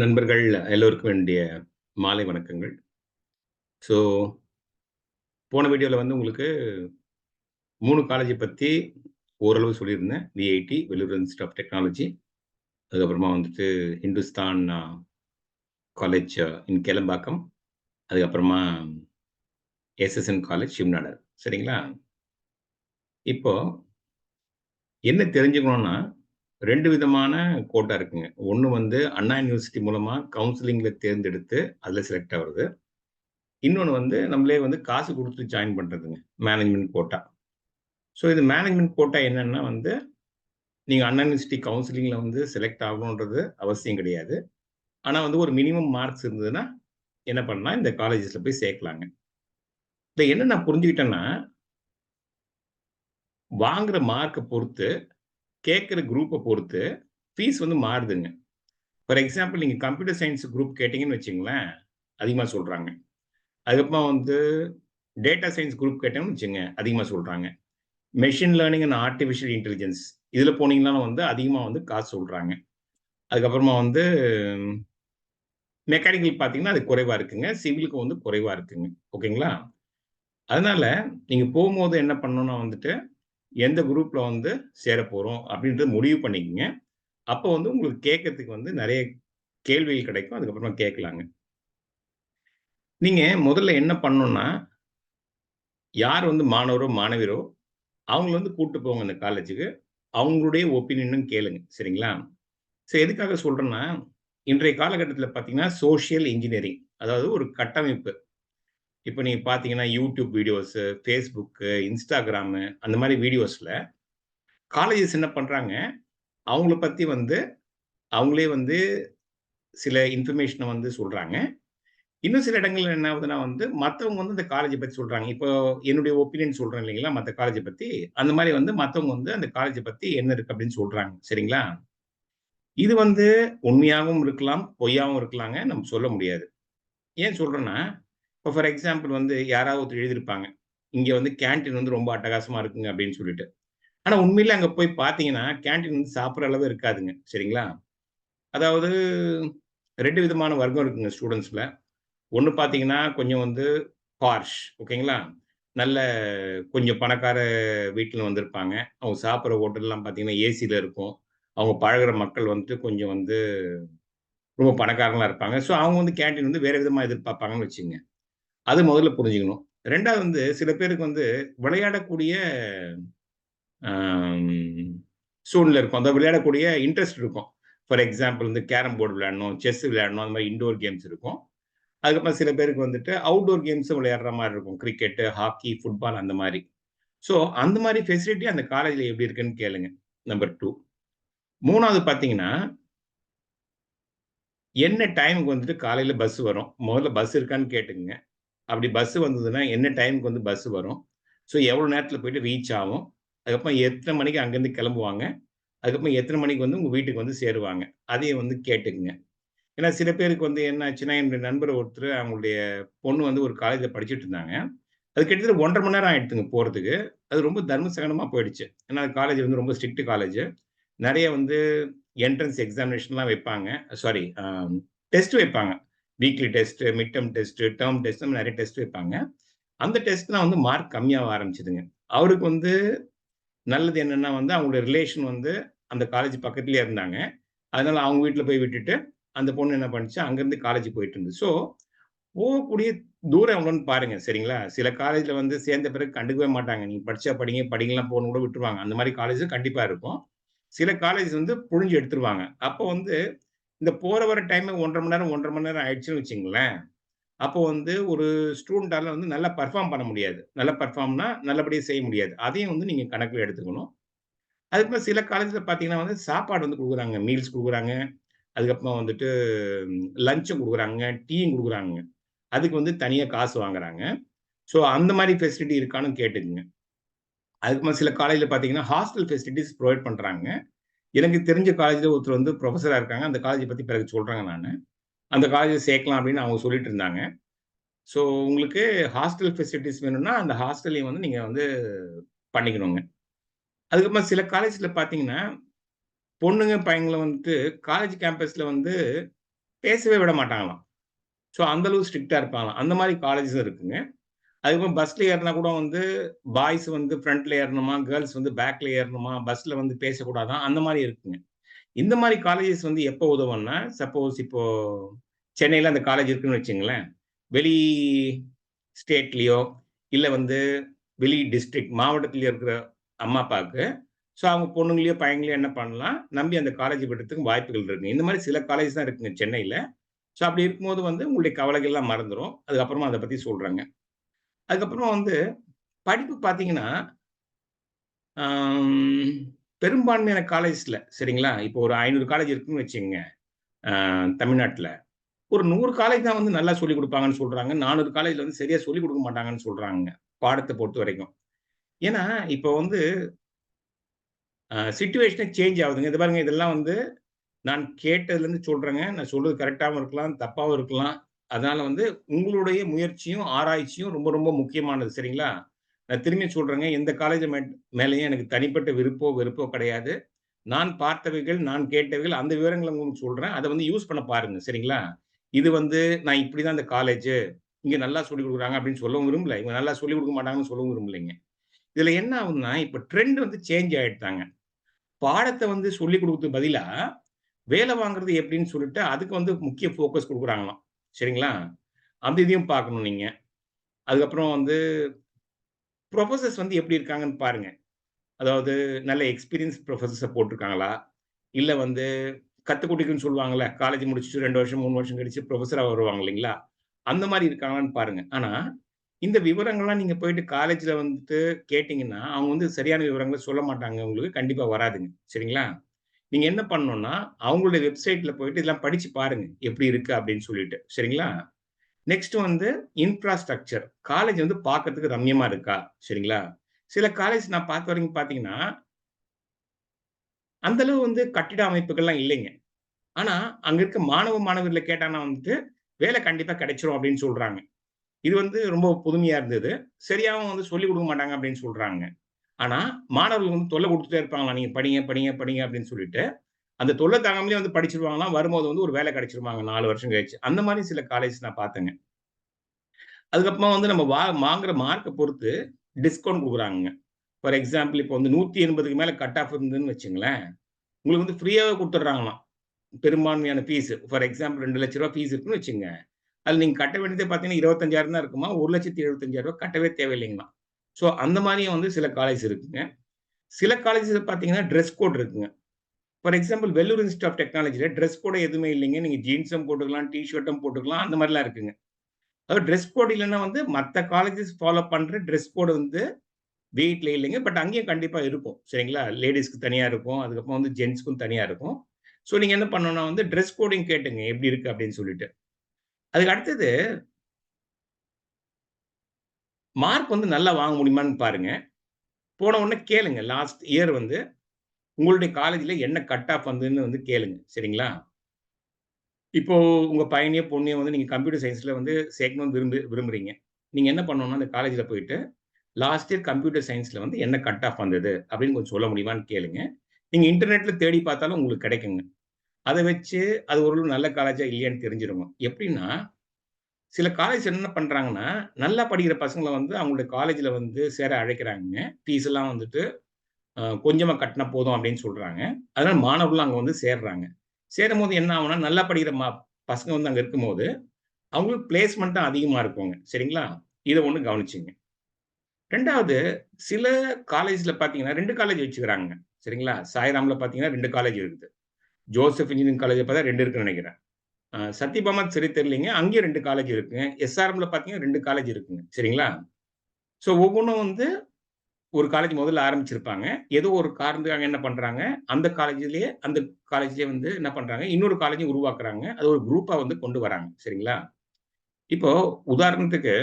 நண்பர்கள் எல்லோருக்கும் வேண்டிய மாலை வணக்கங்கள். ஸோ, போன வீடியோவில் வந்து உங்களுக்கு மூணு காலேஜை பற்றி ஓரளவு சொல்லியிருந்தேன். VIT, Vellore institute of technology. அதுக்கப்புறமா வந்துட்டு ஹிந்துஸ்தான் காலேஜ் இன் கேளம்பாக்கம் அதுக்கப்புறமா எஸ்எஸ்என் காலேஜ் சிம்நாடர் சரிங்களா? இப்போ என்ன தெரிஞ்சுக்கணும்னா, ரெண்டு விதமான கோட்டா இருக்குங்க. ஒன்று வந்து அண்ணா யூனிவர்சிட்டி மூலமாக கவுன்சிலிங்கில் தேர்ந்தெடுத்து, அதில் செலக்ட் ஆகுறது இன்னொன்று வந்து நம்மளே வந்து காசு கொடுத்து ஜாயின் பண்ணுறதுங்க மேனேஜ்மெண்ட் கோட்டா. ஸோ, இது மேனேஜ்மெண்ட் கோட்டா என்னென்னா வந்து, நீங்கள் அண்ணா யூனிவர்சிட்டி கவுன்சிலிங்கில் வந்து செலக்ட் ஆகணுன்றது அவசியம் கிடையாது. ஆனால் வந்து ஒரு மினிமம் மார்க்ஸ் இருந்ததுன்னா, என்ன பண்ணால் இந்த காலேஜஸில் போய் சேர்க்கலாங்க. இதை என்ன நான் புரிஞ்சுக்கிட்டேன்னா வாங்குற மார்க்கை பொறுத்து, கேட்குற குரூப்பை பொறுத்து, ஃபீஸ் வந்து மாறுதுங்க. ஃபார் எக்ஸாம்பிள் நீங்கள் கம்ப்யூட்டர் சயின்ஸ் குரூப் கேட்டிங்கன்னு வச்சிங்களேன் அதிகமாக சொல்கிறாங்க அதுக்கப்புறமா வந்து டேட்டா சயின்ஸ் குரூப் கேட்டோம்னு வச்சுங்க அதிகமாக சொல்கிறாங்க machine learning and artificial intelligence இதில் போனீங்கனாலும் வந்து அதிகமாக வந்து காசு சொல்கிறாங்க அதுக்கப்புறமா வந்து மெக்கானிக்கல் பார்த்தீங்கன்னா, அது குறைவாக இருக்குங்க. சிவிலுக்கு வந்து குறைவாக இருக்குங்க. ஓகேங்களா? அதனால நீங்கள் போகும்போது என்ன பண்ணணும்னா வந்துட்டு, எந்த குரூப்ல வந்து சேரப்போறோம் அப்படின்றத முடிவு பண்ணிக்கங்க. அப்போ வந்து உங்களுக்கு கேட்கறதுக்கு வந்து நிறைய கேள்விகள் கிடைக்கும். அதுக்கப்புறமா கேட்கலாங்க. நீங்க முதல்ல என்ன பண்ணணும்னா யார் வந்து மாணவரோ, மாணவியரோ அவங்கள வந்து கூப்பிட்டு போங்க இந்த காலேஜுக்கு. அவங்களுடைய ஒப்பீனியனும் கேளுங்க. சரிங்களா? ஸோ எதுக்காக சொல்றேன்னா, இன்றைய காலகட்டத்தில் பார்த்தீங்கன்னா, சோசியல் இன்ஜினியரிங் அதாவது ஒரு கட்டமைப்பு. இப்போ நீங்கள் பார்த்தீங்கன்னா, யூடியூப் வீடியோஸு, ஃபேஸ்புக்கு இன்ஸ்டாகிராமு அந்த மாதிரி வீடியோஸில் காலேஜஸ் என்ன பண்ணுறாங்க அவங்கள பற்றி வந்து அவங்களே வந்து சில இன்ஃபர்மேஷனை வந்து சொல்கிறாங்க இன்னும் சில இடங்கள்ல என்ன ஆகுதுன்னா வந்து, மற்றவங்க வந்து அந்த காலேஜை பற்றி சொல்கிறாங்க இப்போ என்னுடைய ஒப்பீனியன் சொல்கிறேன் இல்லைங்களா, மற்ற காலேஜை பற்றி அந்த மாதிரி வந்து மற்றவங்க வந்து அந்த காலேஜை பற்றி என்ன இருக்குது அப்படின்னு சொல்கிறாங்க சரிங்களா? இது வந்து உண்மையாகவும் இருக்கலாம், பொய்யாகவும் இருக்கலாங்க. நம்ம சொல்ல முடியாது. ஏன் சொல்கிறேன்னா இப்போ ஃபார் எக்ஸாம்பிள் வந்து யாராவது ஒருத்தர் எழுதியிருப்பாங்க. இங்கே வந்து கேன்டீன் வந்து ரொம்ப அட்டகாசமாக இருக்குங்க அப்படின்னு சொல்லிட்டு. ஆனால் உண்மையிலே அங்கே போய் பார்த்தீங்கன்னா, கேன்டீன் வந்து சாப்பிட்ற அளவு இருக்காதுங்க. சரிங்களா? அதாவது ரெண்டு விதமான வர்க்கம் இருக்குங்க ஸ்டூடெண்ட்ஸில் ஒன்று பார்த்தீங்கன்னா, கொஞ்சம் வந்து பார்ஷ் ஓகேங்களா? நல்ல கொஞ்சம் பணக்கார வீட்டில் வந்திருப்பாங்க. அவங்க சாப்பிட்ற ஹோட்டல்லாம் பார்த்தீங்கன்னா, ஏசியில் இருக்கும். அவங்க பழகுற மக்கள் வந்துட்டு கொஞ்சம் வந்து ரொம்ப பணக்காரங்களாக இருப்பாங்க. ஸோ அவங்க வந்து கேன்டீன் வந்து வேறு விதமாக எதிர்பார்ப்பாங்கன்னு வச்சுங்க அது முதல்ல புரிஞ்சுக்கணும். ரெண்டாவது வந்து சில பேருக்கு வந்து விளையாடக்கூடிய சூழ்நிலை இருக்கும். அந்த விளையாடக்கூடிய இன்ட்ரெஸ்ட் இருக்கும். ஃபார் எக்ஸாம்பிள் வந்து கேரம் போர்டு விளையாடணும், செஸ் விளையாடணும், அந்த மாதிரி இன்டோர் கேம்ஸ் இருக்கும். அதுக்கப்புறம் சில பேருக்கு வந்துட்டு அவுட்டோர் கேம்ஸும் விளையாடுற மாதிரி இருக்கும். கிரிக்கெட்டு, ஹாக்கி, ஃபுட்பால் அந்த மாதிரி ஸோ அந்த மாதிரி ஃபெசிலிட்டி அந்த காலேஜில் எப்படி இருக்குன்னு கேளுங்க. நம்பர் 2. 3வது பார்த்தீங்கன்னா என்ன டைமுக்கு வந்துட்டு காலையில் பஸ் வரும். முதல்ல பஸ் இருக்கான்னு கேட்டுக்குங்க அப்படி பஸ் வந்ததுன்னா, என்ன டைம்க்கு வந்து பஸ் வரும். ஸோ எவ்வளோ நேரத்தில் போயிட்டு ரீச் ஆகும். அதுக்கப்புறம் எத்தனை மணிக்கு அங்கேருந்து கிளம்புவாங்க. அதுக்கப்புறம் எத்தனை மணிக்கு வந்து உங்கள் வீட்டுக்கு வந்து சேருவாங்க. அதையும் வந்து கேட்டுக்குங்க ஏன்னா சில பேருக்கு வந்து என்ன ஆச்சுன்னா, என்னுடைய நண்பர் ஒருத்தர் அவங்களுடைய பொண்ணு வந்து ஒரு காலேஜில் படிச்சுட்டு இருந்தாங்க. அது கிட்டத்தட்ட 1 1/2 மணி நேரம் ஆயிடுச்சுங்க போகிறதுக்கு அது ரொம்ப தர்ம சகனமாக போயிடுச்சு. ஏன்னா காலேஜ் வந்து ரொம்ப ஸ்ட்ரிக்ட் காலேஜ். நிறைய வந்து என்ட்ரன்ஸ் எக்ஸாமினேஷன்லாம் வைப்பாங்க. சாரி டெஸ்ட் வைப்பாங்க. Weekly test, mid term test, term test நிறைய டெஸ்ட் வைப்பாங்க. அந்த டெஸ்ட்லாம் வந்து மார்க் கம்மியாக ஆரம்பிச்சிதுங்க அவருக்கு வந்து நல்லது என்னென்னா வந்து அவங்களோட ரிலேஷன் வந்து அந்த காலேஜ் பக்கத்துலேயே இருந்தாங்க. அதனால அவங்க வீட்டில் போய் விட்டுட்டு, அந்த பொண்ணு என்ன பண்ணிச்சு அங்கேருந்து காலேஜ் போயிட்டு இருந்து ஸோ போகக்கூடிய தூரம் எவ்வளோன்னு பாருங்க. சரிங்களா? சில காலேஜில் வந்து சேர்ந்த பிறகு கண்டுக்கவே மாட்டாங்க. நீங்கள் படிச்சா படிங்க, படிக்கலாம் போகணும் கூட விட்டுருவாங்க. அந்த மாதிரி காலேஜும் கண்டிப்பாக இருக்கும். சில காலேஜ் வந்து புழிஞ்சு எடுத்துருவாங்க. அப்போ வந்து இந்த போற வர டைம் 1 1/2 மணி நேரம், 1 1/2 மணி நேரம் ஆயிடுச்சுன்னு வச்சுங்களேன் அப்போ வந்து ஒரு ஸ்டூடெண்டால வந்து நல்லா பெர்ஃபார்ம் பண்ண முடியாது. நல்லா பர்ஃபார்ம்னா நல்லபடியாக செய்ய முடியாது. அதையும் வந்து நீங்க கணக்கில் எடுத்துக்கணும். அதுக்கப்புறம் சில காலேஜில் பார்த்தீங்கன்னா வந்து சாப்பாடு வந்து கொடுக்குறாங்க மீல்ஸ் கொடுக்குறாங்க அதுக்கப்புறம் வந்துட்டு லஞ்சும் கொடுக்குறாங்க டீயும் கொடுக்குறாங்க அதுக்கு வந்து தனியாக காசு வாங்குறாங்க. ஸோ அந்த மாதிரி ஃபெசிலிட்டி இருக்கான்னு கேட்டுக்குங்க அதுக்கப்புறம் சில காலேஜில் பார்த்தீங்கன்னா, ஹாஸ்டல் ஃபெசிலிட்டிஸ் ப்ரொவைட் பண்ணுறாங்க எனக்கு தெரிஞ்ச காலேஜில் ஒருத்தர் வந்து ப்ரொஃபஸராக இருக்காங்க. அந்த காலேஜை பற்றி பிறகு சொல்கிறாங்க நான் அந்த காலேஜில் சேர்க்கலாம் அப்படின்னு அவங்க சொல்லிட்டு இருந்தாங்க. ஸோ உங்களுக்கு ஹாஸ்டல் ஃபெசிலிட்டிஸ் வேணும்னா, அந்த ஹாஸ்டல்லையும் வந்து நீங்கள் வந்து பண்ணிக்கணுங்க. அதுக்கப்புறம் சில காலேஜில் பார்த்தீங்கன்னா, பொண்ணுங்க, பையங்களை வந்துட்டு காலேஜ் கேம்பஸில் வந்து பேசவே விட மாட்டாங்களாம். ஸோ அந்தளவு ஸ்ட்ரிக்டாக இருப்பாங்களாம். அந்த மாதிரி காலேஜஸும் இருக்குங்க. அதுக்கப்புறம் பஸ்ல ஏறினா கூட வந்து பாய்ஸ் வந்து ஃப்ரண்ட்ல ஏறணுமா, கேர்ள்ஸ் வந்து பேக்ல ஏறணுமா, பஸ்ல வந்து பேசக்கூடாதான் அந்த மாதிரி இருக்குங்க. இந்த மாதிரி காலேஜஸ் வந்து எப்போ உதவும்னா, சப்போஸ் இப்போ சென்னையில் அந்த காலேஜ் இருக்குன்னு வச்சுங்களேன். வெளி ஸ்டேட்லேயோ இல்லை வந்து வெளி டிஸ்ட்ரிக்ட் மாவட்டத்துலேயோ இருக்கிற அம்மா, அப்பாவுக்கு ஸோ அவங்க பொண்ணுங்களையோ, பையங்களையோ என்ன பண்ணலாம், நம்பி அந்த காலேஜ் விடுறதுக்கு வாய்ப்புகள் இருக்குங்க. இந்த மாதிரி சில காலேஜ் தான் இருக்குங்க சென்னையில். ஸோ அப்படி இருக்கும்போது வந்து உங்களுடைய கவலைகள்லாம் மறந்துடும் அதுக்கப்புறமா அதை பற்றி சொல்கிறாங்க அதுக்கப்புறமா வந்து படிப்பு பார்த்தீங்கன்னா, பெரும்பான்மையான காலேஜ்ல சரிங்களா? இப்போ ஒரு ஐநூறு காலேஜ் இருக்குன்னு வச்சுங்க தமிழ்நாட்டில் ஒரு நூறு காலேஜ் தான் வந்து நல்லா சொல்லிக் கொடுப்பாங்கன்னு சொல்கிறாங்க நானூறு காலேஜில் வந்து சரியாக சொல்லிக் கொடுக்க மாட்டாங்கன்னு சொல்கிறாங்க பாடத்தை பொறுத்த வரைக்கும் ஏன்னா, இப்போ வந்து சுச்சுவேஷனே சேஞ்ச் ஆகுதுங்க. இது பாருங்க இதெல்லாம் வந்து நான் கேட்டதுலேருந்து சொல்கிறேங்க நான் சொல்கிறது கரெக்டாகவும் இருக்கலாம், தப்பாகவும் இருக்கலாம். அதனால வந்து உங்களுடைய முயற்சியும், ஆராய்ச்சியும் ரொம்ப ரொம்ப முக்கியமானது சரிங்களா? நான் திரும்பி சொல்றேங்க. எந்த காலேஜ் மேலேயும் எனக்கு தனிப்பட்ட விருப்போ, வெறுப்போ கிடையாது. நான் பார்த்தவைகள், நான் கேட்டவைகள் அந்த விவரங்களை உங்களுக்கு சொல்றேன். அதை வந்து யூஸ் பண்ண பாருங்க சரிங்களா? இது வந்து நான் இப்படிதான் இந்த காலேஜு, இங்க நல்லா சொல்லிக் கொடுக்குறாங்க அப்படின்னு சொல்லவும் விரும்பல. இவங்க நல்லா சொல்லிக் கொடுக்க மாட்டாங்கன்னு சொல்லவும் விரும்பலைங்க. இதுல என்ன ஆகுதுன்னா, இப்ப ட்ரெண்ட் வந்து சேஞ்ச் ஆயிடுதாங்க. பாடத்தை வந்து சொல்லிக் கொடுக்கறது பதிலா, வேலை வாங்குறது எப்படின்னு சொல்லிட்டு அதுக்கு வந்து முக்கிய ஃபோக்கஸ் கொடுக்குறாங்களாம் சரிங்களா? அந்த இதையும் பார்க்கணும் நீங்க. அதுக்கப்புறம் வந்து ப்ரொஃபசர்ஸ் வந்து எப்படி இருக்காங்கன்னு பாருங்க. அதாவது நல்ல எக்ஸ்பீரியன்ஸ் ப்ரொஃபசர்ஸை போட்டிருக்காங்களா இல்லை வந்து கத்துக்குட்டிக்குன்னு குட்டிக்குன்னு காலேஜ் முடிச்சுட்டு ரெண்டு வருஷம், மூணு வருஷம் கழிச்சு ப்ரொஃபஸராக வருவாங்க இல்லைங்களா? அந்த மாதிரி இருக்காங்களான்னு பாருங்க. ஆனால் இந்த விவரங்கள்லாம் நீங்கள் போயிட்டு காலேஜில் வந்துட்டு கேட்டிங்கன்னா அவங்க வந்து சரியான விவரங்களை சொல்ல மாட்டாங்க உங்களுக்கு. கண்டிப்பாக வராதுங்க. சரிங்களா? நீங்க என்ன பண்ணணும்னா, அவங்களுடைய வெப்சைட்ல போயிட்டு இதெல்லாம் படிச்சு பாருங்க. எப்படி இருக்கு அப்படின்னு சொல்லிட்டு. சரிங்களா? நெக்ஸ்ட் வந்து இன்ஃப்ராஸ்ட்ரக்சர். காலேஜ் வந்து பார்க்கறதுக்கு ரம்யமா இருக்கா? சரிங்களா? சில காலேஜ் நான் பார்த்த வரைக்கும் பார்த்தீங்கன்னா அந்த அளவு வந்து கட்டிட அமைப்புகள்லாம் இல்லைங்க. ஆனா, அங்க இருக்க மாணவ, மாணவர்களை கேட்டாங்கன்னா வந்துட்டு, வேலை கண்டிப்பா கிடைச்சிரும் அப்படின்னு சொல்றாங்க. இது வந்து ரொம்ப புதுமையா இருந்தது. சரியாவும் வந்து சொல்லிக் கொடுக்க மாட்டாங்க அப்படின்னு சொல்றாங்க. ஆனா, மாணவர்கள் வந்து தொல்லை கொடுத்துட்டே இருப்பாங்களா நீங்க படிங்க, படிங்க, படிங்க அப்படின்னு சொல்லிட்டு. அந்த தொல்லை தாங்காமலே வந்து படிச்சிருவாங்களாம் வரும்போது வந்து ஒரு வேலை கிடச்சிருவாங்க நாலு வருஷம் கழிச்சு. அந்த மாதிரி சில காலேஜ் நான் பார்த்தேங்க. அதுக்கப்புறமா வந்து நம்ம வா வாங்குற மார்க்கை பொறுத்து டிஸ்கவுண்ட் கொடுக்குறாங்க ஃபார் எக்ஸாம்பிள் இப்போ வந்து நூற்றி எண்பதுக்கு மேலே கட் ஆஃப் இருந்ததுன்னு வச்சுங்களேன் உங்களுக்கு வந்து ஃப்ரீயாகவே கொடுத்துட்றாங்களாம் பெரும்பான்மையான ஃபீஸ். ஃபார் எக்ஸாம்பிள் ரூ. 2,00,000 ஃபீஸ் இருக்குன்னு வச்சுங்க அதில் நீங்கள் கட்ட வேண்டியதே பார்த்தீங்கன்னா 25,000 தான் இருக்குமா. ஒரு லட்சத்தி எழுபத்தஞ்சாயிரம் ரூபா கட்டவே தேவையில்லைங்களாம். ஸோ அந்த மாதிரியும் வந்து சில காலேஜ் இருக்குங்க. சில காலேஜ்ல பார்த்தீங்கன்னா, ட்ரெஸ் கோட் இருக்குங்க. For example Vellore institute of டெக்னாலஜியில் ட்ரெஸ் கோடே எதுவுமே இல்லைங்க. நீங்கள் ஜீன்ஸும் போட்டுக்கலாம், டிஷர்ட்டும் போட்டுக்கலாம். அந்த மாதிரிலாம் இருக்குங்க. அதாவது ட்ரெஸ் கோட் இல்லைன்னா வந்து மற்ற காலேஜஸ் ஃபாலோ பண்ணுற ட்ரெஸ் கோடு வந்து வீட்டில் இல்லைங்க. பட் அங்கேயும் கண்டிப்பாக இருக்கும். சரிங்களா? லேடிஸ்க்கு தனியாக இருக்கும். அதுக்கப்புறம் வந்து ஜென்ட்ஸ்க்கும் தனியாக இருக்கும். ஸோ நீங்கள் என்ன பண்ணணும்னா வந்து ட்ரெஸ் கோடிங் கேட்டுங்க. எப்படி இருக்குது அப்படின்னு சொல்லிட்டு. அதுக்கு அடுத்தது மார்க் வந்து நல்லா வாங்க முடியுமான்னு பாருங்க. போன உடனே கேளுங்க. லாஸ்ட் இயர் வந்து உங்களுடைய காலேஜில் என்ன கட் ஆஃப் வந்ததுன்னு வந்து கேளுங்க. சரிங்களா? இப்போ உங்க பையனையோ, பொண்ணையோ வந்து நீங்க கம்ப்யூட்டர் சயின்ஸில் வந்து சேர்க்கணும்னு விரும்பு விரும்புறீங்க. நீங்க என்ன பண்ணணும்னா, அந்த காலேஜில் போயிட்டு, லாஸ்ட் இயர் கம்ப்யூட்டர் சயின்ஸில் வந்து என்ன கட் ஆஃப் வந்தது அப்படின்னு கொஞ்சம் சொல்ல முடியுமான்னு கேளுங்க. நீங்க இன்டர்நெட்ல தேடி பார்த்தாலும் உங்களுக்கு கிடைக்குங்க. அதை வச்சு அது ஒரு நல்ல காலேஜா இல்லையான்னு தெரிஞ்சிருங்க. எப்படின்னா, சில காலேஜ் என்ன பண்றாங்கன்னா, நல்லா படிக்கிற பசங்களை வந்து அவங்களுடைய காலேஜ்ல வந்து சேர அழைக்கிறாங்கங்க. ஃபீஸ் எல்லாம் வந்துட்டு கொஞ்சமா கட்டினா போதும் அப்படின்னு சொல்றாங்க. அதனால மாணவர்களும் அங்க வந்து சேர்றாங்க. சேரும் போது என்ன ஆகும்னா, நல்லா படிக்கிற மா பசங்க வந்து அங்க இருக்கும்போது, அவங்களுக்கு பிளேஸ்மெண்ட்டும் அதிகமா இருக்குங்க. சரிங்களா? இதை ஒன்று கவனிச்சுங்க. ரெண்டாவது சில காலேஜ்ல பார்த்தீங்கன்னா, ரெண்டு காலேஜ் வச்சுக்கிறாங்க. சரிங்களா? சாய்ராம்ல பார்த்தீங்கன்னா ரெண்டு காலேஜ் இருக்குது. ஜோசப் இன்ஜினியரிங் காலேஜ் பார்த்தா ரெண்டு இருக்குன்னு நினைக்கிறேன் அ சத்யபாமா சரி அங்கேயும் ரெண்டு காலேஜ் இருக்குங்க. எஸ்ஆர்எம்ல பார்த்தீங்கன்னா ரெண்டு காலேஜ் இருக்குங்க. சரிங்களா? ஸோ ஒவ்வொன்றும் வந்து ஒரு காலேஜ் முதல்ல ஆரம்பிச்சிருப்பாங்க. ஏதோ ஒரு காரணத்துக்காக என்ன பண்ணுறாங்க அந்த காலேஜ்லயே அந்த காலேஜ்லேயே வந்து என்ன பண்ணுறாங்க இன்னொரு காலேஜும் உருவாக்குறாங்க. அது ஒரு குரூப்பாக வந்து கொண்டு வராங்க. சரிங்களா? இப்போ உதாரணத்துக்கு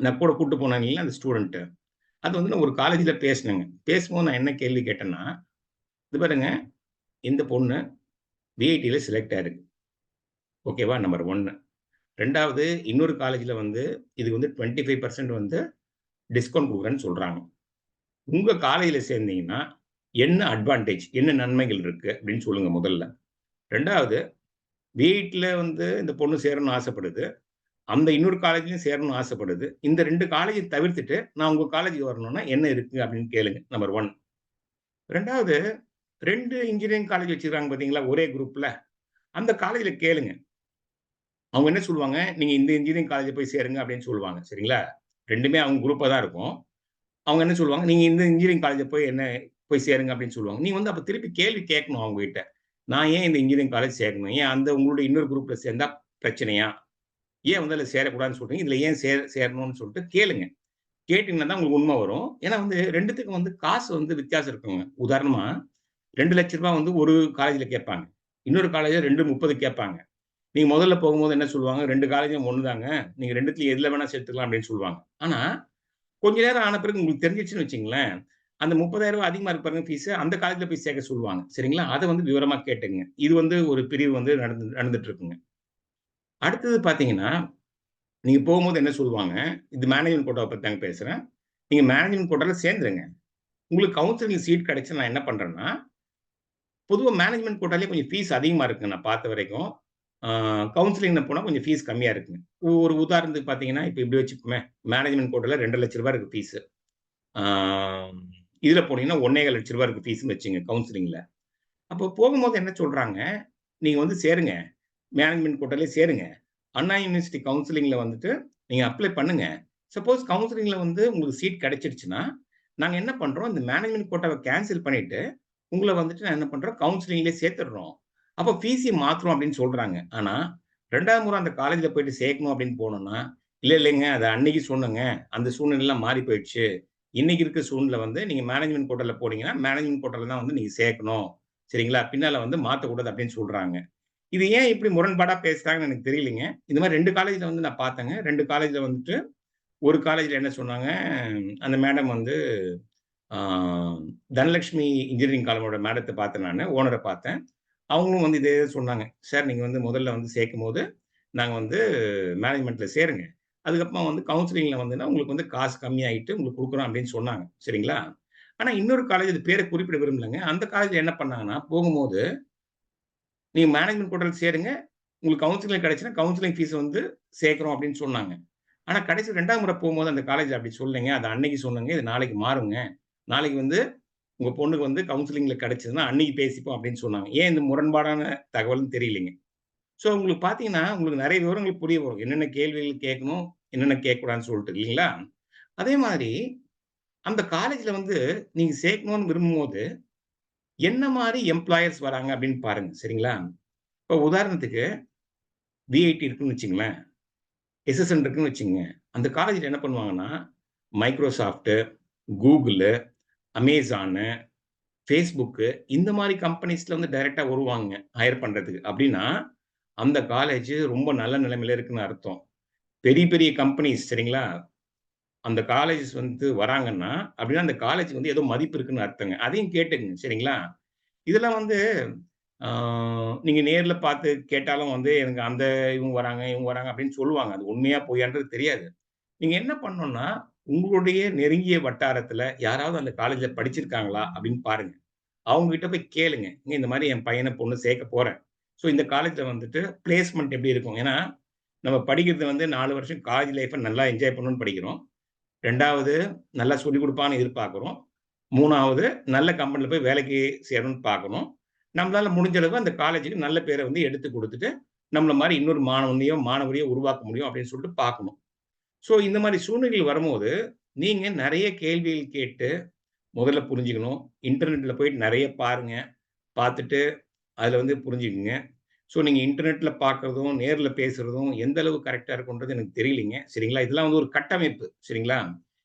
நான் கூட கூட்டு போனேன் இல்லைங்களா, அந்த ஸ்டூடெண்ட்டு அது வந்து நான் ஒரு காலேஜில் பேசினேங்க. பேசும்போது நான் என்ன கேள்வி கேட்டேன்னா, "இது பாருங்க, இந்த பொண்ணு விஐடியில் செலக்ட் ஆயிருக்கு. ஓகேவா? நம்பர் 1. 2வது இன்னொரு காலேஜில் வந்து இதுக்கு வந்து 25% வந்து டிஸ்கவுண்ட் கொடுக்குறேன்னு சொல்கிறாங்க உங்கள் காலேஜில் சேர்ந்தீங்கன்னா, என்ன அட்வான்டேஜ்? என்ன நன்மைகள் இருக்குது அப்படின்னு சொல்லுங்கள் முதல்ல. ரெண்டாவது வீட்டில் வந்து இந்த பொண்ணு சேரணும்னு ஆசைப்படுது. அந்த இன்னொரு காலேஜ்லையும் சேரணும்னு ஆசைப்படுது. இந்த ரெண்டு காலேஜை தவிர்த்துட்டு, நான் உங்கள் காலேஜுக்கு வரணும்னா என்ன இருக்குது அப்படின்னு கேளுங்க. நம்பர் 1. 2வது 2 இன்ஜினியரிங் காலேஜ் வச்சிருக்காங்க பார்த்தீங்களா? ஒரே குரூப்பில் அந்த காலேஜில் கேளுங்க. அவங்க என்ன சொல்லுவாங்க, நீங்கள் இந்த இன்ஜினியரிங் காலேஜ் போய் சேருங்க" அப்படின்னு சொல்லுவாங்க. சரிங்களா? ரெண்டுமே அவங்க குரூப்பாக தான் இருக்கும். அவங்க என்ன சொல்லுவாங்க, நீங்கள் இந்த இன்ஜினியரிங் காலேஜ் போய் என்ன போய் சேருங்க" அப்படின்னு சொல்லுவாங்க. நீங்கள் வந்து அப்போ திருப்பி கேள்வி கேட்கணும் அவங்ககிட்ட. "நான் ஏன் இந்த இன்ஜினியரிங் காலேஜ் சேர்க்கணும்? ஏன் அந்த உங்களுடைய இன்னொரு குரூப்பில் சேர்ந்தா பிரச்சனையா? ஏன் வந்து அதில் சேரக்கூடாதுன்னு சொல்கிறீங்க இதில் ஏன் சேர் சேரணும்னு சொல்லிட்டு கேளுங்க. கேட்டீங்கன்னா தான் உங்களுக்கு உண்மை வரும். ஏன்னா வந்து ரெண்டுத்துக்கும் வந்து காசு வந்து வித்தியாசம் இருக்குங்க. உதாரணமாக ரெண்டு லட்ச ரூபா வந்து ஒரு காலேஜில் கேட்பாங்க. இன்னொரு காலேஜோ ரெண்டு முப்பது கேட்பாங்க. நீங்க முதல்ல போகும்போது என்ன சொல்லுவாங்க, ரெண்டு காலேஜும் ஒன்று தாங்க. நீங்க ரெண்டுத்துலையும் எதுல வேணா சேர்த்துக்கலாம் அப்படின்னு சொல்லுவாங்க. ஆனா, கொஞ்ச நேரம் ஆன பிறகு உங்களுக்கு தெரிஞ்சிருச்சுன்னு வச்சுங்களேன் அந்த முப்பதாயிரம் ரூபாய் அதிகமா இருப்பாருங்க ஃபீஸு, அந்த காலேஜ்ல போய் சேர்க்க சொல்லுவாங்க. சரிங்களா? அதை வந்து விவரமா கேட்டுங்க இது வந்து ஒரு பிரிவு வந்து நடந்து நடந்துட்டு இருக்குங்க. அடுத்தது பார்த்தீங்கன்னா, நீங்க போகும்போது என்ன சொல்லுவாங்க, இது மேனேஜ்மெண்ட் கோட்டாவை பத்தி தாங்க பேசுறேன். நீங்க மேனேஜ்மெண்ட் கோட்டால சேர்ந்துருங்க. உங்களுக்கு கவுன்சிலிங் சீட் கிடைச்சு நான் என்ன பண்றேன்னா, பொதுவாக மேனேஜ்மெண்ட் கோட்டாலே கொஞ்சம் ஃபீஸ் அதிகமாக இருக்குங்க நான் பார்த்த வரைக்கும். கவுன்சிலிங்னு போனால் கொஞ்சம் ஃபீஸ் கம்மியாக இருக்குங்க. ஒரு உதாரணத்துக்கு பார்த்தீங்கன்னா, இப்போ இப்படி வச்சுப்போமே, மேனேஜ்மென்ட் ரெண்டு லட்ச 2,00,000 இருக்குது ஃபீஸு. இதில் போனீங்கன்னா ஒன்றே லட்ச 1,50,000 இருக்குது ஃபீஸ்னு வச்சுங்க கவுன்சிலிங்கில் அப்போ போகும்போது என்ன சொல்கிறாங்க நீங்கள் வந்து சேருங்க. மேனேஜ்மெண்ட் கோட்டாலயே சேருங்க. அண்ணா யூனிவர்சிட்டி கவுன்சிலிங்கில் வந்துட்டு நீங்கள் அப்ளை பண்ணுங்க. சப்போஸ் கவுன்சிலிங்கில் வந்து உங்களுக்கு சீட் கிடைச்சிருச்சுன்னா, நாங்கள் என்ன பண்ணுறோம் இந்த மேனேஜ்மெண்ட் கோட்டாவை கேன்சல் பண்ணிவிட்டு உங்களை வந்துட்டு நான் என்ன பண்ணுறோம் கவுன்சிலிங்லேயே சேர்த்துடுறோம். அப்போ ஃபீஸி மாற்றுறோம் அப்படின்னு சொல்கிறாங்க ஆனால் ரெண்டாவது முறை அந்த காலேஜில் போயிட்டு சேர்க்கணும் அப்படின்னு போனோம்னா, இல்லை இல்லைங்க. அதை அன்னைக்கு சொன்னேங்க. அந்த சூழ்நிலைலாம் மாறி போயிடுச்சு. இன்னைக்கு இருக்க சூழ்நிலை வந்து நீங்கள் மேனேஜ்மெண்ட் போர்ட்டலில் போனீங்கன்னா, மேனேஜ்மெண்ட் போர்ட்டலில் தான் வந்து நீங்கள் சேர்க்கணும். சரிங்களா? பின்னால் வந்து மாற்றக்கூடாது அப்படின்னு சொல்கிறாங்க இது ஏன் இப்படி முரண்பாடாக பேசுகிறாங்கன்னு எனக்கு தெரியலைங்க. இந்த மாதிரி ரெண்டு காலேஜில் வந்து நான் பார்த்தேங்க. ரெண்டு காலேஜில் வந்துட்டு, ஒரு காலேஜில் என்ன சொன்னாங்க, அந்த மேடம் வந்து தனலட்சுமி இன்ஜினியரிங் காலேஜோட மேடத்தை பார்த்தேன் நான் ஓனரை பார்த்தேன். அவங்களும் வந்து இதே சொன்னாங்க. "சார் நீங்கள் வந்து முதல்ல வந்து சேர்க்கும்போது, நாங்கள் வந்து மேனேஜ்மெண்ட்டில் சேருங்க. அதுக்கப்புறமா வந்து கவுன்சிலிங்கில் வந்துன்னா உங்களுக்கு வந்து காசு கம்மியாயிட்டு உங்களுக்கு கொடுக்குறோம் அப்படின்னு சொன்னாங்க. சரிங்களா? ஆனால் இன்னொரு காலேஜ் இது பேரை குறிப்பிட விரும்பலைங்க அந்த காலேஜில் என்ன பண்ணாங்கன்னா, போகும்போது நீங்கள் மேனேஜ்மெண்ட் கோட்டால சேருங்க. உங்களுக்கு கவுன்சிலிங் கிடைச்சுன்னா, கவுன்சிலிங் ஃபீஸ் வந்து சேர்க்குறோம் அப்படின்னு சொன்னாங்க. ஆனால் கடைசி ரெண்டாவது முறை போகும்போது அந்த காலேஜ் அப்படி சொல்லுங்க அது அன்னைக்கு சொன்னேங்க. இது நாளைக்கு மாறுங்க. நாளைக்கு வந்து உங்க பொண்ணுக்கு வந்து கவுன்சிலிங்ல கிடைச்சதுன்னா, அன்னைக்கு பேசிப்போம் அப்படின்னு சொன்னாங்க. ஏன் இந்த முரண்பாடான தகவல்னு தெரியலைங்க. ஸோ உங்களுக்கு பார்த்தீங்கன்னா, உங்களுக்கு நிறைய விவரங்கள் புரிய வரும். என்னென்ன கேள்விகள் கேட்கணும், என்னென்ன கேட்கக்கூடாதுன்னு சொல்லிட்டு இல்லைங்களா? அதே மாதிரி அந்த காலேஜில் வந்து நீங்கள் சேர்க்கணும்னு விரும்பும்போது, என்ன மாதிரி எம்ப்ளாயர்ஸ் வராங்க அப்படின்னு பாருங்க. சரிங்களா? இப்போ உதாரணத்துக்கு விஐடி இருக்குன்னு வச்சுங்களேன் எஸ்எஸ்என் இருக்குன்னு வச்சுங்க அந்த காலேஜில் என்ன பண்ணுவாங்கன்னா, மைக்ரோசாஃப்ட்டு கூகுளு அமேசானு ஃபேஸ்புக்கு இந்த மாதிரி கம்பெனிஸ்ல வந்து டைரக்ட்டா வருவாங்க. ஹையர் பண்றதுக்கு. அப்படின்னா, அந்த காலேஜ் ரொம்ப நல்ல நிலைமையில இருக்குன்னு அர்த்தம். பெரிய பெரிய கம்பெனிஸ் சரிங்களா? அந்த காலேஜஸ் வந்து வராங்கன்னா, அப்படின்னா அந்த காலேஜ் வந்து ஏதோ மதிப்பு இருக்குன்னு அர்த்தங்க. அதையும் கேட்டுங்க சரிங்களா? இதெல்லாம் வந்து நீங்கள் நீங்க நேர்ல பார்த்து கேட்டாலும் வந்து எனக்கு அந்த இவங்க வராங்க, இவங்க வராங்க அப்படின்னு சொல்லுவாங்க. அது உண்மையா பொய்யான்றது தெரியாது. நீங்க என்ன பண்ணணும்னா, உங்களுடைய நெருங்கிய வட்டாரத்துல யாராவது அந்த காலேஜ்ல படிச்சிருக்காங்களா அப்படின்னு பாருங்க. அவங்க கிட்ட போய் கேளுங்க. "ஏங்க இந்த மாதிரி என் பையனை பொண்ணு சேர்க்க போறேன். ஸோ இந்த காலேஜ்ல வந்துட்டு பிளேஸ்மெண்ட் எப்படி இருக்கும்?" ஏன்னா, நம்ம படிக்கிறது வந்து நாலு வருஷம் காலேஜ் லைஃப்பை நல்லா என்ஜாய் பண்ணணும்னு படிக்கிறோம். ரெண்டாவது நல்லா சொல்லிக் கொடுப்பான்னு எதிர்பார்க்குறோம் மூணாவது நல்ல கம்பெனியில் போய் வேலைக்கு சேரணும்னு பார்க்கணும். நம்மளால முடிஞ்ச அளவு அந்த காலேஜுக்கு நல்ல பேரை வந்து எடுத்து கொடுத்துட்டு நம்மள மாதிரி இன்னொரு மாணவனையோ, மாணவியோ உருவாக்க முடியும் அப்படின்னு சொல்லிட்டு பார்க்கணும். ஸோ இந்த மாதிரி சூழ்நிலைகள் வரும்போது, நீங்க நிறைய கேள்விகள் கேட்டு முதல்ல புரிஞ்சுக்கணும். இன்டர்நெட்ல போயிட்டு நிறைய பாருங்க. பார்த்துட்டு அதில் வந்து புரிஞ்சுக்குங்க ஸோ நீங்கள் இன்டர்நெட்டில் பார்க்குறதும் நேரில் பேசுறதும் எந்த அளவு கரெக்டாக இருக்குன்றது எனக்கு தெரியலைங்க. சரிங்களா? இதெல்லாம் வந்து ஒரு கட்டமைப்பு. சரிங்களா?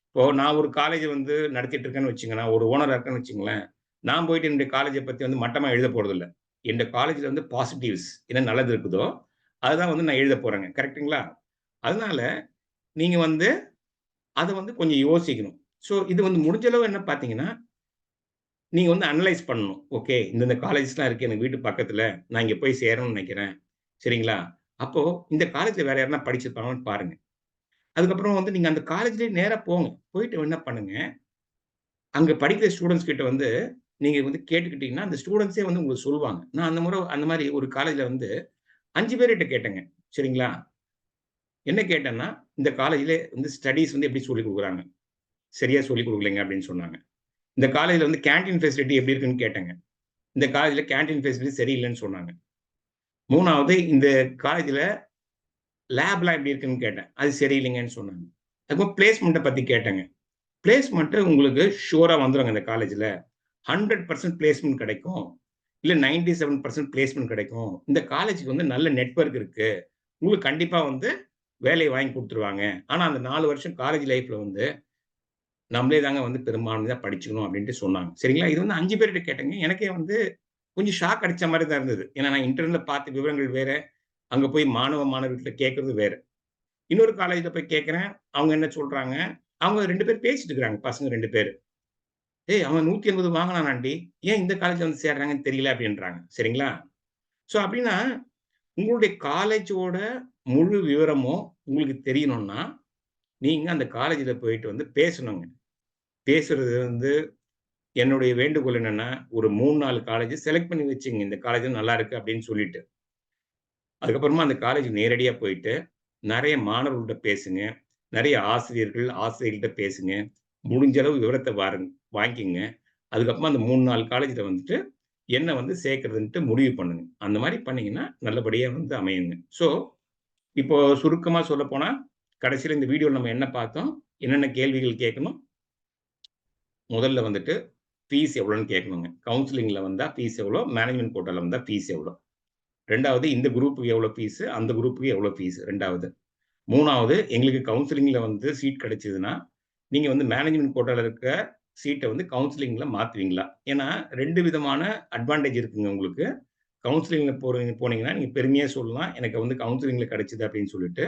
இப்போது நான் ஒரு காலேஜ் வந்து நடத்திட்டு இருக்கேன்னு வச்சுங்க. நான் ஒரு ஓனர் இருக்கேன்னு வச்சுங்களேன் நான் போயிட்டு என்னுடைய காலேஜை பற்றி வந்து மட்டமாக எழுத போகிறதில்ல என்ட காலேஜில் வந்து பாசிட்டிவ்ஸ் என்ன நல்லது இருக்குதோ, அதுதான் வந்து நான் எழுத போகிறேங்க கரெக்ட்டுங்களா? அதனால நீங்க வந்து அதை வந்து கொஞ்சம் யோசிக்கணும். ஸோ இது வந்து முடிஞ்ச அளவு என்ன பார்த்தீங்கன்னா, நீங்கள் வந்து அனலைஸ் பண்ணணும். ஓகே. இந்தந்த காலேஜஸ்லாம் இருக்குது எனக்கு வீட்டு பக்கத்தில் நான் இங்கே போய் சேரணும்னு நினைக்கிறேன் சரிங்களா? அப்போது இந்த காலேஜில் வேறு யாருனா படிச்சிருப்பாங்கன்னு பாருங்கள் அதுக்கப்புறம் வந்து நீங்கள் அந்த காலேஜ்லேயே நேராக போங்க. போயிட்டு என்ன பண்ணுங்கள் அங்கே படிக்கிற ஸ்டூடெண்ட்ஸ் கிட்ட வந்து நீங்கள் வந்து கேட்டுக்கிட்டீங்கன்னா, அந்த ஸ்டூடெண்ட்ஸே வந்து உங்களுக்கு சொல்லுவாங்க. நான் அந்த முறை அந்த மாதிரி ஒரு காலேஜில் வந்து அஞ்சு பேர்கிட்ட கேட்டேங்க. சரிங்களா? என்ன கேட்டேன்னா, இந்த காலேஜில் வந்து ஸ்டடீஸ் வந்து எப்படி சொல்லிக் கொடுக்குறாங்க சரியாக சொல்லிக் கொடுக்கலைங்க அப்படின்னு சொன்னாங்க. இந்த காலேஜில் வந்து கேன்டீன் ஃபெசிலிட்டி எப்படி இருக்குன்னு கேட்டேங்க. இந்த காலேஜில் கேன்டீன் ஃபெசிலிட்டி சரியில்லைன்னு சொன்னாங்க. மூணாவது இந்த காலேஜில் லேப்லாம் எப்படி இருக்குன்னு கேட்டேன். அது சரியில்லைங்கன்னு சொன்னாங்க. அதுக்கப்புறம் பிளேஸ்மெண்ட்டை பற்றி கேட்டேங்க. பிளேஸ்மெண்ட்டு உங்களுக்கு ஷூராக வந்துடுங்க இந்த காலேஜில் ஹண்ட்ரட் பர்சன்ட் பிளேஸ்மெண்ட் கிடைக்கும். இல்லை நைன்டி செவன் பர்சன்ட் பிளேஸ்மெண்ட் கிடைக்கும். இந்த காலேஜுக்கு வந்து நல்ல நெட்வொர்க் இருக்குது உங்களுக்கு கண்டிப்பாக வந்து வேலையை வாங்கி கொடுத்துருவாங்க ஆனால் அந்த நாலு வருஷம் காலேஜ் லைஃப்பில் வந்து நம்மளே தாங்க வந்து பெரும்பான்மையாக படிச்சுக்கணும் அப்படின்ட்டு சொன்னாங்க. சரிங்களா? இது வந்து அஞ்சு பேர்கிட்ட கேட்டேங்க. எனக்கே வந்து கொஞ்சம் ஷாக் அடிச்ச மாதிரி தான் இருந்தது. ஏன்னா நான் இன்டர்நெட்ல பார்த்த விவரங்கள் வேற. அங்கே போய் மாணவ, மாணவர்கிட்ட கேட்கறது வேற. இன்னொரு காலேஜில் போய் கேட்குறேன் அவங்க என்ன சொல்கிறாங்க அவங்க ரெண்டு பேர் பேசிட்டு இருக்கிறாங்க பசங்க ரெண்டு பேர் "ஏய் அவன் 180 வாங்குனானாண்டி. ஏன் இந்த காலேஜில் வந்து சேர்றாங்கன்னு தெரியல" அப்படின்றாங்க சரிங்களா? ஸோ அப்படின்னா உங்களுடைய காலேஜோட முழு விவரமும் உங்களுக்கு தெரியணும்னா, நீங்கள் அந்த காலேஜில் போயிட்டு வந்து பேசணுங்க. பேசுறது வந்து என்னுடைய வேண்டுகோள் என்னென்னா ஒரு 3, 4 காலேஜ் செலக்ட் பண்ணி வச்சுங்க இந்த காலேஜ் நல்லா இருக்கு அப்படின்னு சொல்லிட்டு. அதுக்கப்புறமா அந்த காலேஜ் நேரடியாக போயிட்டு, நிறைய மாணவர்கள்ட்ட பேசுங்க. நிறைய ஆசிரியர்கள், ஆசிரியர்கள்ட்ட பேசுங்க. முடிஞ்ச அளவு விவரத்தை வாருங் வாங்கிக்கங்க. அதுக்கப்புறமா அந்த மூணு நாலு காலேஜில் வந்துட்டு, என்ன வந்து சேர்க்கறதுன்ட்டு முடிவு பண்ணுங்க. அந்த மாதிரி பண்ணீங்கன்னா, நல்லபடியாக வந்து அமையுங்க. ஸோ, இப்போ சுருக்கமாக சொல்ல போனால் கடைசியில் இந்த வீடியோவில் நம்ம என்ன பார்த்தோம்? என்னென்ன கேள்விகள் கேட்கணும்? முதல்ல வந்துட்டு ஃபீஸ் எவ்வளோன்னு கேட்கணுங்க. கவுன்சிலிங்கில் வந்தால் ஃபீஸ் எவ்வளோ? மேனேஜ்மெண்ட் போர்ட்டலில் வந்தால் ஃபீஸ் எவ்வளோ? ரெண்டாவது இந்த குரூப்புக்கு எவ்வளோ ஃபீஸு? அந்த குரூப்புக்கு எவ்வளோ ஃபீஸ்? 2வது. 3வது எங்களுக்கு கவுன்சிலிங்கில் வந்து சீட் கிடைச்சிதுன்னா நீங்கள் வந்து மேனேஜ்மெண்ட் போர்ட்டலில் இருக்க சீட்டை வந்து கவுன்சிலிங்கில் மாற்றுவீங்களா ஏன்னா ரெண்டு விதமான அட்வான்டேஜ் இருக்குங்க உங்களுக்கு. கவுன்சிலிங்கில் போகிறீங்க போனீங்கன்னா, நீங்கள் பெருமையாக சொல்லலாம். எனக்கு வந்து கவுன்சிலிங்கில் கிடைச்சிது அப்படின்னு சொல்லிட்டு.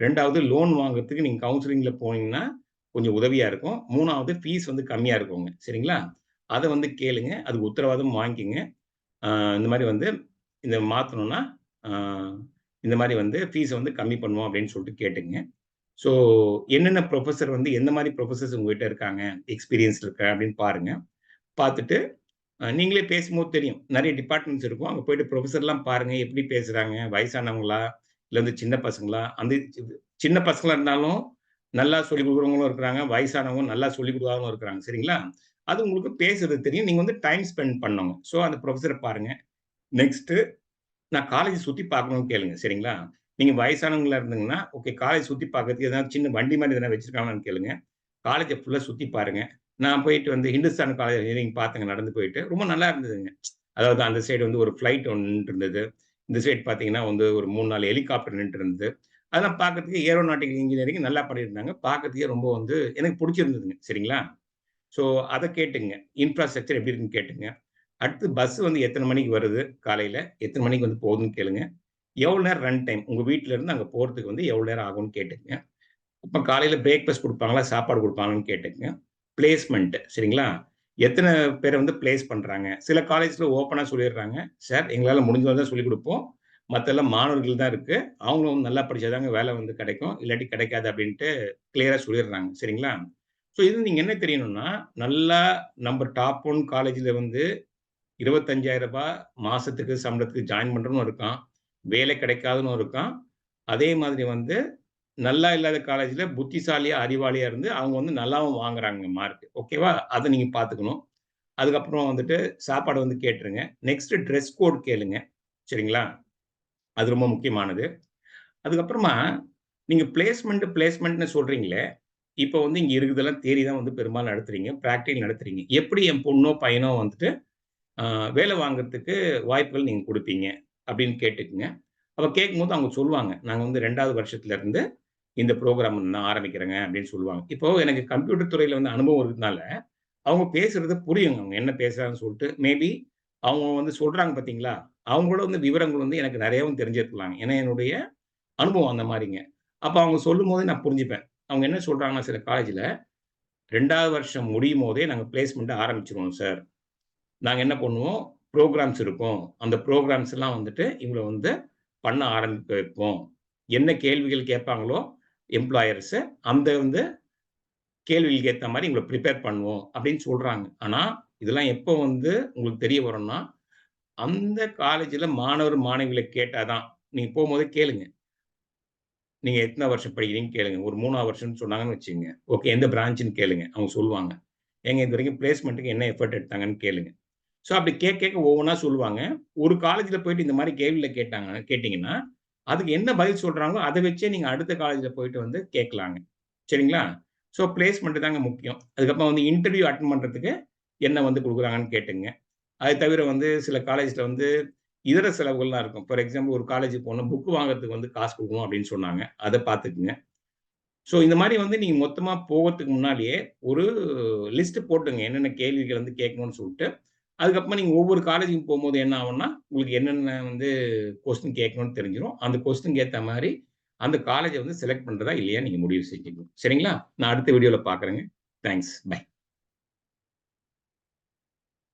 ரெண்டாவது லோன் வாங்குறதுக்கு நீங்கள் கவுன்சிலிங்கில் போனீங்கன்னா, கொஞ்சம் உதவியாக இருக்கும். மூணாவது ஃபீஸ் வந்து கம்மியாக இருக்குங்க. சரிங்களா? அதை வந்து கேளுங்க. அதுக்கு உத்தரவாதம் வாங்கிக்கிங்க இந்த மாதிரி வந்து இந்த மாற்றணும்னா இந்த மாதிரி வந்து ஃபீஸை வந்து கம்மி பண்ணுவோம் அப்படின்னு சொல்லிட்டு கேட்டுங்க ஸோ என்னென்ன ப்ரொஃபஸர் வந்து எந்த மாதிரி ப்ரொஃபஸர்ஸ் உங்ககிட்ட இருக்காங்க? எக்ஸ்பீரியன்ஸ் இருக்கா? அப்படின்னு பாருங்கள் பார்த்துட்டு நீங்களே பேசும்போது தெரியும். நிறைய டிபார்ட்மெண்ட்ஸ் இருக்கும். அங்கே போயிட்டு ப்ரொஃபஸர்லாம் பாருங்கள் எப்படி பேசுகிறாங்க வயசானவங்களா? இல்லை வந்து சின்ன பசங்களா? அந்த சின்ன பசங்களாக இருந்தாலும், நல்லா சொல்லிக் கொடுக்குறவங்களும் இருக்கிறாங்க. வயசானவங்க நல்லா சொல்லிக் கொடுக்காதவங்களும் இருக்கிறாங்க. சரிங்களா? அது உங்களுக்கு பேசுறது தெரியும். நீங்கள் வந்து டைம் ஸ்பெண்ட் பண்ணுங்க ஸோ அந்த ப்ரொஃபஸரை பாருங்கள் நெக்ஸ்ட்டு நான் காலேஜ் சுற்றி பார்க்கணும்னு கேளுங்க. சரிங்களா? நீங்கள் வயசானவங்களா இருந்தீங்கன்னா, ஓகே காலேஜ் சுற்றி பார்க்கறதுக்கு எதனா சின்ன வண்டி மாதிரி எதனா வச்சுருக்காங்களான்னு கேளுங்க. காலேஜை ஃபுல்லாக சுற்றி பாருங்கள் நான் போயிட்டு வந்து ஹிந்துஸ்தான் காலேஜ் இன்ஜினியரிங் பார்த்தேங்க நடந்து போயிட்டு. ரொம்ப நல்லா இருந்ததுங்க. அதாவது அந்த சைடு வந்து ஒரு ஃப்ளைட் ஒன்று இருந்தது. இந்த சைடு பார்த்தீங்கன்னா வந்து ஒரு 3, 4 ஹெலிகாப்டர் நின்று இருந்தது. அதெல்லாம் பார்க்கறதுக்கு ஏரோநாட்டிக்கல் இன்ஜினியரிங் நல்லா பண்ணியிருந்தாங்க. பார்க்கறதுக்கே ரொம்ப வந்து எனக்கு பிடிச்சிருந்ததுங்க சரிங்களா? ஸோ அதை கேட்டுங்க. இன்ஃப்ராஸ்ட்ரக்சர் எப்படி இருக்குன்னு கேட்டுங்க. அடுத்து பஸ் வந்து எத்தனை மணிக்கு வருது காலையில் எத்தனை மணிக்கு வந்து போகுதுன்னு கேளுங்க. எவ்வளோ நேரம் ரன் டைம்? உங்கள் வீட்டிலேருந்து இருந்து போகிறதுக்கு வந்து எவ்வளோ நேரம் ஆகும்னு கேட்டுங்க இப்போ காலையில் பிரேக்ஃபாஸ்ட் கொடுப்பாங்களா சாப்பாடு குடுப்பாங்களான்னு கேட்டுங்க பிளேஸ்மென்ட் சரிங்களா? எத்தனை பேரை வந்து பிளேஸ் பண்ணுறாங்க சில காலேஜில் ஓப்பனாக சொல்லிடுறாங்க. சார் எங்களால் முடிஞ்ச அளவு தான் சொல்லிக் கொடுப்போம் மற்றெல்லாம் மாணவர்கள் தான் இருக்குது அவங்களும் நல்லா படித்தாதாங்க வேலை வந்து கிடைக்கும். இல்லாட்டி கிடைக்காது அப்படின்ட்டு கிளியராக சொல்லிடுறாங்க. சரிங்களா? ஸோ இது நீங்கள் என்ன தெரியணும்னா, நல்லா நம்ம டாப் ஒன் காலேஜில் வந்து ரூ. 25,000 மாசத்துக்கு சம்பளத்துக்கு ஜாயின் பண்ணுறவனும் இருக்கான். வேலை கிடைக்காதவனும் இருக்கான். அதே மாதிரி வந்து நல்லா இல்லாத காலேஜில் புத்திசாலியாக அறிவாளியாக இருந்து அவங்க வந்து நல்லாவும் வாங்குறாங்க மார்க். ஓகேவா? அதை நீங்கள் பார்த்துக்கணும். அதுக்கப்புறம் வந்துட்டு சாப்பாடு வந்து கேட்டுருங்க. நெக்ஸ்ட்டு ட்ரெஸ் கோட் கேளுங்க. சரிங்களா? அது ரொம்ப முக்கியமானது. அதுக்கப்புறமா நீங்கள் பிளேஸ்மெண்ட்டு பிளேஸ்மெண்ட்னு சொல்கிறீங்களே இப்போ வந்து இங்கே இருக்குதெல்லாம் தேரி தான் வந்து பெரும்பாலும் நடத்துறீங்க. ப்ராக்டிக்கல் நடத்துறீங்க. எப்படி என் பொண்ணோ, பையனோ வந்துட்டு வேலை வாங்குறதுக்கு வாய்ப்புகள் நீங்கள் கொடுப்பீங்க அப்படின்னு கேட்டுக்குங்க அப்போ கேட்கும்போது அவங்க சொல்லுவாங்க. நாங்கள் வந்து ரெண்டாவது வருஷத்துலேருந்து இந்த ப்ரோக்ராம் நான் ஆரம்பிக்கிறேங்க அப்படின்னு சொல்லுவாங்க. இப்போ எனக்கு கம்ப்யூட்டர் துறையில் வந்து அனுபவம் இருக்கிறதுனால, அவங்க பேசுறது புரியுங்க. அவங்க என்ன பேசுறாங்கன்னு சொல்லிட்டு, மேபி அவங்க வந்து சொல்றாங்க பார்த்தீங்களா? அவங்களோட வந்து விவரங்கள் வந்து எனக்கு நிறையவும் தெரிஞ்சிருக்கலாம் ஏன்னா என்னுடைய அனுபவம் அந்த மாதிரிங்க அப்போ அவங்க சொல்லும் போதே நான் புரிஞ்சுப்பேன். அவங்க என்ன சொல்றாங்கன்னா சில காலேஜில் ரெண்டாவது வருஷம் முடியும் போதே நாங்கள் பிளேஸ்மெண்ட்டை ஆரம்பிச்சிருவோம் சார். நாங்கள் என்ன பண்ணுவோம், ப்ரோக்ராம்ஸ் இருக்கும். அந்த ப்ரோக்ராம்ஸ் எல்லாம் வந்துட்டு இவங்கள வந்து பண்ண ஆரம்பிக்க வைப்போம். என்ன கேள்விகள் கேட்பாங்களோ எம்ப்ளாயர்ஸு அந்த வந்து கேள்விகளுக்கு ஏற்ற மாதிரி உங்களை ப்ரிப்பேர் பண்ணுவோம் அப்படின்னு சொல்கிறாங்க ஆனால் இதெல்லாம் எப்போ வந்து உங்களுக்கு தெரிய வரும்னா, அந்த காலேஜில் மாணவர், மாணவிகளை கேட்டால் தான். நீங்கள் போகும்போது கேளுங்க. நீங்கள் எத்தனை வருஷம் படிக்கிறீங்கன்னு கேளுங்க. ஒரு மூணாவது வருஷம்னு சொன்னாங்கன்னு வச்சுங்க ஓகே எந்த பிரான்ச்சுன்னு கேளுங்க. அவங்க சொல்லுவாங்க. எங்க இது வரைக்கும் பிளேஸ்மெண்ட்டுக்கு என்ன எஃபர்ட் எடுத்தாங்கன்னு கேளுங்க. ஸோ அப்படி கேட்க கேட்க ஒவ்வொன்றா சொல்லுவாங்க. ஒரு காலேஜில் போயிட்டு இந்த மாதிரி கேள்வியில் கேட்டாங்க கேட்டிங்கன்னா அதுக்கு என்ன பதில் சொல்றாங்களோ, அதை வச்சே நீங்க அடுத்த காலேஜில் போயிட்டு வந்து கேட்கலாங்க. சரிங்களா? ஸோ பிளேஸ்மெண்ட் தாங்க முக்கியம். அதுக்கப்புறம் வந்து இன்டர்வியூ அட்டன் பண்றதுக்கு என்ன வந்து கொடுக்குறாங்கன்னு கேட்டுங்க. அது தவிர வந்து சில காலேஜில் வந்து இதர செலவுகள்லாம் இருக்கும். ஃபார் எக்ஸாம்பிள் ஒரு காலேஜுக்கு போனோம் புக்கு வாங்குறதுக்கு வந்து காசு கொடுக்கணும் அப்படின்னு சொன்னாங்க. அதை பார்த்துக்குங்க. ஸோ இந்த மாதிரி வந்து நீங்கள் மொத்தமாக போகிறதுக்கு முன்னாடியே ஒரு லிஸ்ட் போட்டுங்க. என்னென்ன கேள்விகள் வந்து கேட்கணும்னு சொல்லிட்டு அதுக்கப்புறமா நீங்கள் ஒவ்வொரு காலேஜுக்கும் போகும்போது என்ன ஆகும்னா, உங்களுக்கு என்னென்ன வந்து கொஸ்டின் கேட்கணும்னு தெரிஞ்சிடும் அந்த கொஸ்டினுக்கு ஏற்ற மாதிரி அந்த காலேஜை வந்து செலக்ட் பண்ணுறதா இல்லையா நீங்கள் முடிவு செஞ்சுக்கணும். சரிங்களா? நான் அடுத்த வீடியோவில் பார்க்குறேங்க. தேங்க்ஸ். பை.